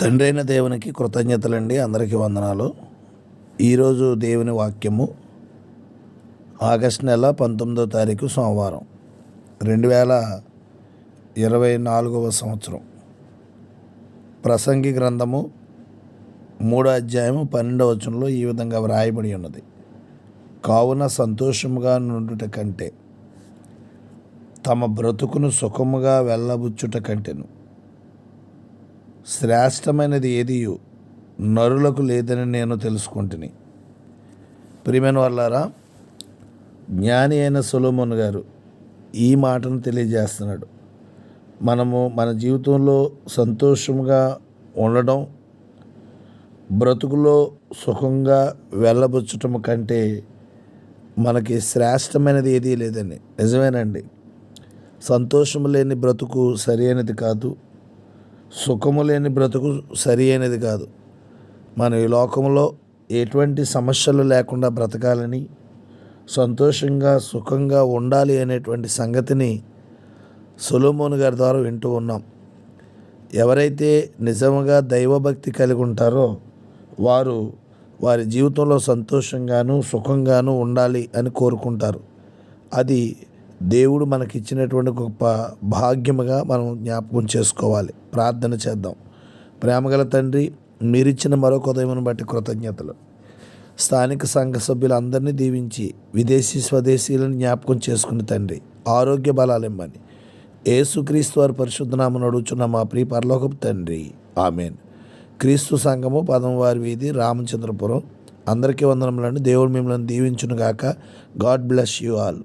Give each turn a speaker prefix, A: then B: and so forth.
A: తండ్రి అయిన దేవునికి కృతజ్ఞతలండి. అందరికీ వందనాలు. ఈరోజు దేవుని వాక్యము ఆగస్ట్ నెల పంతొమ్మిదో తారీఖు సోమవారం రెండు వేల ఇరవై నాలుగవ సంవత్సరం. ప్రసంగి గ్రంథము మూడో అధ్యాయము పన్నెండవ వచనంలో ఈ విధంగా వ్రాయబడి ఉన్నది. కావున సంతోషముగా నుండుట కంటే తమ బ్రతుకును సుఖముగా వెళ్ళబుచ్చుట కంటెను. శ్రేష్టమైనది ఏదియు నరులకు లేదని నేను తెలుసుకుంటుని. ప్రియమైన వాళ్ళారా జ్ఞాని అయిన సొలోమోన్ గారు ఈ మాటను తెలియజేస్తున్నాడు. మనము మన జీవితంలో సంతోషంగా ఉండడం బ్రతుకులో సుఖంగా వెళ్ళబుచ్చటం కంటే మనకి శ్రేష్టమైనది ఏదీ లేదండి. నిజమేనండి. సంతోషం లేని బ్రతుకు సరి అయినది కాదు. సుఖము లేని బ్రతుకు సరి అయినది కాదు. మనం ఈ లోకంలో ఎటువంటి సమస్యలు లేకుండా బ్రతకాలని సంతోషంగా సుఖంగా ఉండాలి అనేటువంటి సంగతిని సొలోమోన్ గారి ద్వారా వింటూ ఉన్నాం. ఎవరైతే నిజంగా దైవభక్తి కలిగి ఉంటారో వారు వారి జీవితంలో సంతోషంగాను సుఖంగాను ఉండాలి అని కోరుకుంటారు. అది దేవుడు మనకిచ్చినటువంటి గొప్ప భాగ్యముగా మనం జ్ఞాపకం చేసుకోవాలి. ప్రార్థన చేద్దాం. ప్రేమగల తండ్రి మీరిచ్చిన మరొక ఉదయమును బట్టి కృతజ్ఞతలు. స్థానిక సంఘ సభ్యులందరినీ దీవించి విదేశీ స్వదేశీలను జ్ఞాపకం చేసుకుని తండ్రి ఆరోగ్య బలాలిమ్మని ఏసుక్రీస్తు వారి పరిశుద్ధనామను అడుగుచున్న మా ప్రియ పరలోకపు తండ్రి ఆమెన్. క్రీస్తు సంఘము పదమవారి వీధి రామచంద్రపురం. అందరికీ వందనములండి. దేవుడు మిమ్మల్ని దీవించునుగాక. God bless you all.